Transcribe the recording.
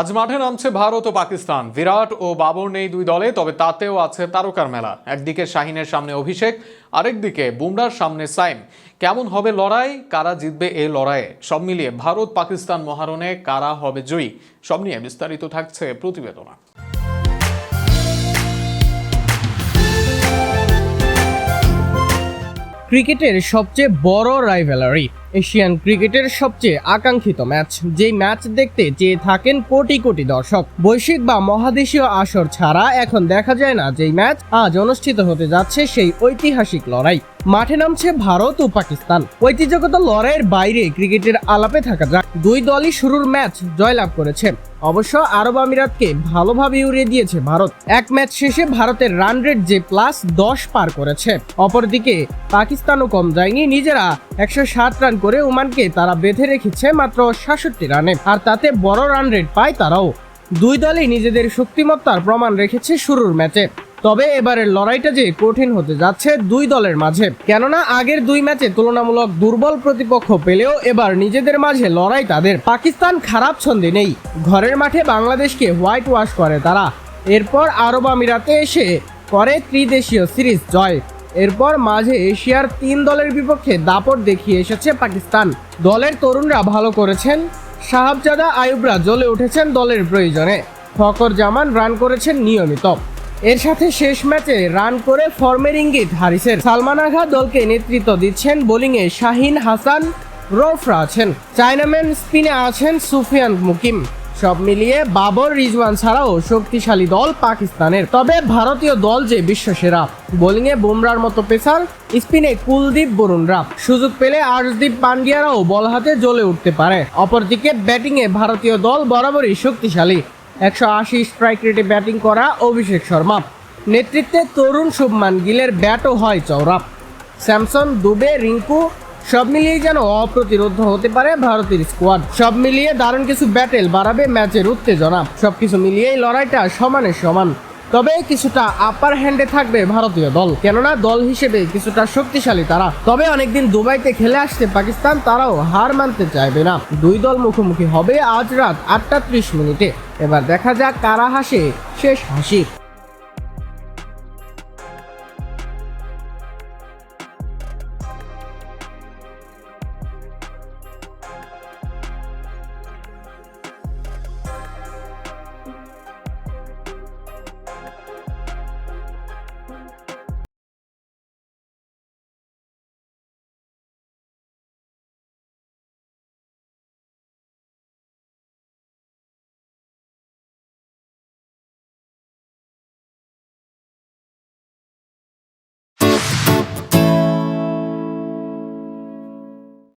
আজ মাঠে নামছে ভারত ও পাকিস্তান। বিরাট ও বাবর নেই দুই দলে, তবে তাতেও আছে তারকার মেলা। একদিকে শাহিনের সামনে অভিষেক, আরেকদিকে বুমরার সামনে সাইম। কেমন হবে লড়াই? কারা জিতবে এই লড়াইয়ে? সব মিলিয়ে ভারত পাকিস্তান মহারণে কারা হবে জয়ী? সব নিয়ে বিস্তারিত থাকছে প্রতিবেদনা। ক্রিকেটের সবচেয়ে বড় রাইভেলারি এশিয়ান ক্রিকেটের সবচেয়ে আকাঙ্ক্ষিত ম্যাচ। যেই ম্যাচ দেখতে চেয়ে থাকেন কোটি কোটি দর্শক। বৈশ্বিক বা মহাদেশীয় আসর ছাড়া এখন দেখা যায় না যেই ম্যাচ আজ অনুষ্ঠিত হতে যাচ্ছে সেই ঐতিহাসিক লড়াই। মাঠে নামছে ভারত ও পাকিস্তান। ঐতিহ্যগত লড়াইয়ের বাইরে ক্রিকেটের আলাপে থাকা যাক। দুই দলই শুরুর ম্যাচ জয়লাভ করেছে। অবশ্য আরব আমিরাতকে ভালোভাবে উড়িয়ে দিয়েছে ভারত। এক ম্যাচ শেষে ভারতের রান রেট যে প্লাস দশ পার করেছে। অপরদিকে পাকিস্তানও কম যায়নি। নিজেরা একশো সাত রান করে ওমানকে তারা বেঁধে রেখেছে মাত্র সাতষট্টি রানে। আর তাতে বড় রান রেট পায় তারাও। দুই দলই নিজেদের শক্তিমত্তার প্রমাণ রেখেছে শুরুর ম্যাচে। তবে এবারের লড়াইটা যে কঠিন হতে যাচ্ছে দুই দলের মাঝে। কেননা আগের দুই ম্যাচে তুলনামূলক দুর্বল প্রতিপক্ষ পেলেও এবার নিজেদের মাঝে লড়াই তাদের। পাকিস্তান খারাপ ছন্দে নেই। ঘরের মাঠে বাংলাদেশকে হোয়াইট ওয়াশ করে তারা। এরপর আরব আমিরাতে এসে করে ত্রিদেশীয় সিরিজ জয়। এরপর মাঝে এশিয়ার তিন দলের বিপক্ষে দাপট দেখিয়ে এসেছে পাকিস্তান। দলের তরুণরা ভালো করেছেন। সাহাবজাদা আয়ুবরা জ্বলে উঠেছেন দলের প্রয়োজনে। ফকর জামান রান করেছেন নিয়মিত। এর সাথে শেষ ম্যাচে রান করে ফর্মের ইঙ্গিত হারিসের। সালমান আঘা দলকে নেতৃত্ব দিচ্ছেন বোলিংয়ে শাহিন হাসান, রফরা আছেন। চায়নাম্যান স্পিনে আছেন সুফিয়ান মুকিম। সব মিলিয়ে বাবর রিজওয়ান ছাড়াও শক্তিশালী দল পাকিস্তানের। তবে ভারতীয় দল যে বিশ্ব বিশ্বসেরা, বোলিংয়ে বুমরার মতো পেসার, স্পিনে কুলদীপ বরুণরা। সুযোগ পেলে আর্শদীপ পান্ডিয়ারাও বল হাতে জ্বলে উঠতে পারে। অপরদিকে ব্যাটিংয়ে ভারতীয় দল বরাবরই শক্তিশালী। একশো আশি স্ট্রাইক রেটে ব্যাটিং করা অভিষেক শর্মা। নেতৃত্বে তরুণ শুভমান গিলের ব্যাটও হয় চৌরাপ স্যামসন, দুবে, রিঙ্কু সব মিলিয়ে যেন অপ্রতিরোধ হতে পারে ভারতের স্কোয়াড সব মিলিয়ে দারুণ কিছু ব্যাটেল বাড়াবে ম্যাচের উত্তেজনা। সবকিছু মিলিয়েই লড়াইটা সমানে সমান। তবে কিছুটা আপার হ্যান্ডে থাকবে ভারতীয় দল। কেননা দল হিসেবে কিছুটা শক্তিশালী তারা। তবে অনেকদিন দুবাইতে খেলে আসছে পাকিস্তান তারাও হার মানতে চাইবে না। দুই দল মুখোমুখি হবে আজ রাত আটটা মিনিটে। এবার দেখা যাক কারা হাসে শেষ হাসি।